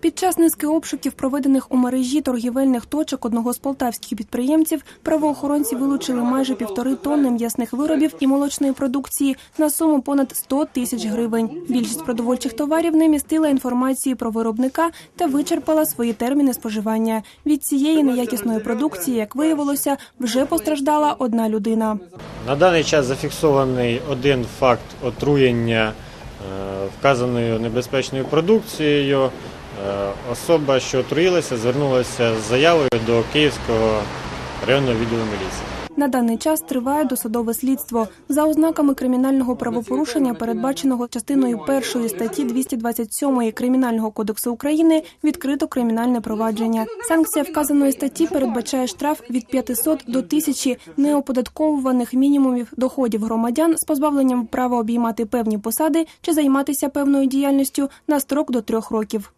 Під час низки обшуків, проведених у мережі торгівельних точок одного з полтавських підприємців, правоохоронці вилучили майже півтори тонни м'ясних виробів і молочної продукції на суму понад 100 тисяч гривень. Більшість продовольчих товарів не містила інформації про виробника та вичерпала свої терміни споживання. Від цієї неякісної продукції, як виявилося, вже постраждала одна людина. На даний час зафіксований один факт отруєння е, вказаною небезпечною продукцією. Е, Особа, що отруїлася, звернулася з заявою до Київського районного відділу міліції. На даний час триває досудове слідство за ознаками кримінального правопорушення, передбаченого частиною першої статті 227 Кримінального кодексу України, відкрито кримінальне провадження. Санкція вказаної статті передбачає штраф від 500 до 1000 неоподатковуваних мінімумів доходів громадян з позбавленням права обіймати певні посади чи займатися певною діяльністю на строк до трьох років.